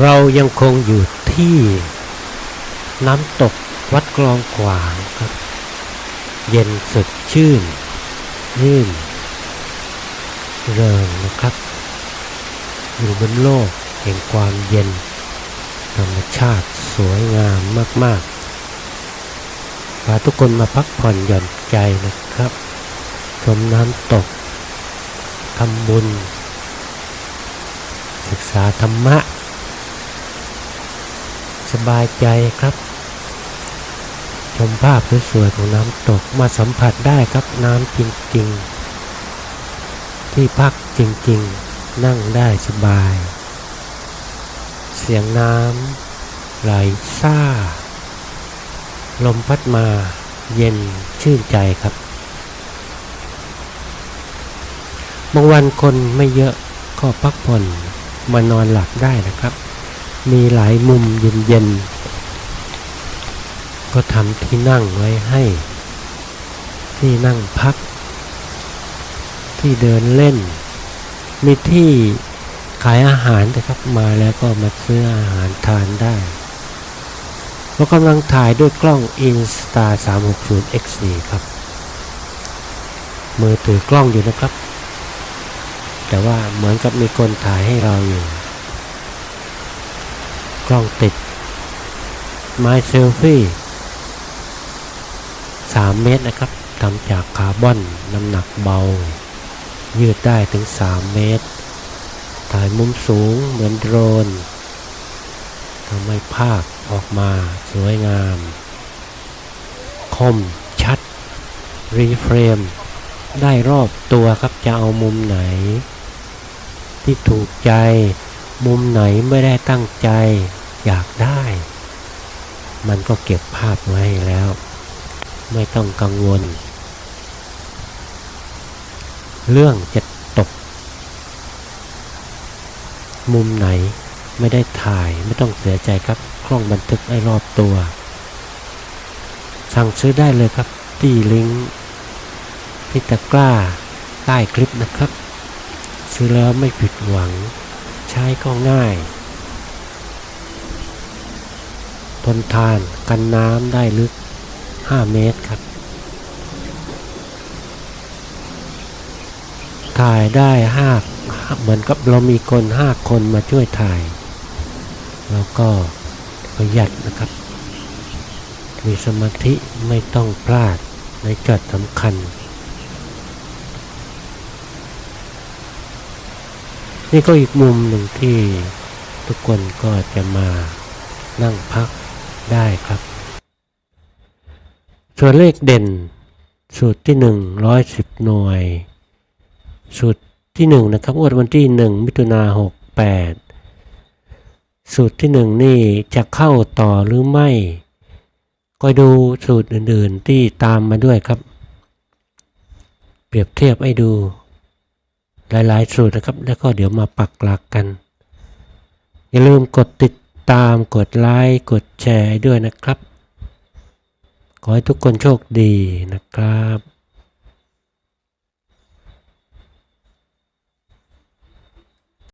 เรายังคงอยู่ที่น้ำตกวัดกลองขวางครับ เย็นสดชื่นรื่นเริงนะครับ อยู่บนโลกแห่งความเย็น ธรรมชาติสวยงามมากๆพาทุกคนมาพักผ่อนหย่อนใจนะครับ ชมน้ำตกทำบุญ ศึกษาธรรมะ สบายใจครับ ชมภาพสวยๆของน้ำตกมาสัมผัสได้ครับน้ำจริงๆ ที่พักจริงๆ นั่งได้สบาย เสียงน้ำไหลซ่า ลมพัดมาเย็นชื่นใจครับบางวันคนไม่เยอะก็พักผ่อนมานอนหลับได้นะครับ มีหลายมุมเย็นๆ ก็ทำที่นั่งไว้ให้ ที่นั่งพัก ที่เดินเล่น มีที่ขายอาหารนะครับมาแล้วก็มาซื้ออาหารทานได้เรากำลังถ่ายด้วยกล้อง Insta 360 X4 ครับ มือถือกล้องอยู่นะครับ แต่ว่าเหมือนกับมีคนถ่ายให้เราอยู่ กล้องติด ไม้เซลฟี่3 เมตรนะครับทำจากคาร์บอนน้ำหนักเบา ยืดได้ถึง 3 เมตร ถ่ายมุมสูงเหมือนโดรนทำให้ภาพออกมาสวยงาม คมชัด รีเฟรม ได้รอบตัวครับจะเอามุมไหน ที่ถูกใจ มุมไหนไม่ได้ตั้งใจอยากได้ มันก็เก็บภาพไว้แล้ว ไม่ต้องกังวล เรื่องจะตก มุมไหนไม่ได้ถ่ายไม่ต้องเสียใจครับกล้องบันทึกไอ้รอบตัว สั่งซื้อได้เลยครับ ที่ลิงก์ที่ตะกร้าใต้คลิปนะครับ ซื้อแล้วไม่ผิดหวัง ใช้ก็ง่าย ทนทานกันน้ำได้ลึก 5 เมตรครับ ถ่ายได้ห้าเหมือนกับเรามีคนห้าคนมาช่วยถ่าย แล้วก็ประหยัดนะครับ มีสมาธิไม่ต้องพลาดในจุดสำคัญ นี่ก็อีกมุมหนึ่งที่ทุกคนก็จะมานั่งพักได้ครับ ส่วนเลขเด่น สูตรที่หนึ่งร้อยสิบหน่วย สูตรที่หนึ่งนะครับงวดวันที่หนึ่งมิถุนาหกแปดสูตรที่หนึ่งนี่จะเข้าต่อหรือไม่ก็ดูสูตรอื่นๆที่ตามมาด้วยครับ เปรียบเทียบให้ดู หลายๆ สูตรนะครับ แล้วก็เดี๋ยวมาปักหลักกัน อย่าลืมกดติดตามกดไลค์กดแชร์ด้วยนะครับ ขอให้ทุกคนโชคดีนะครับ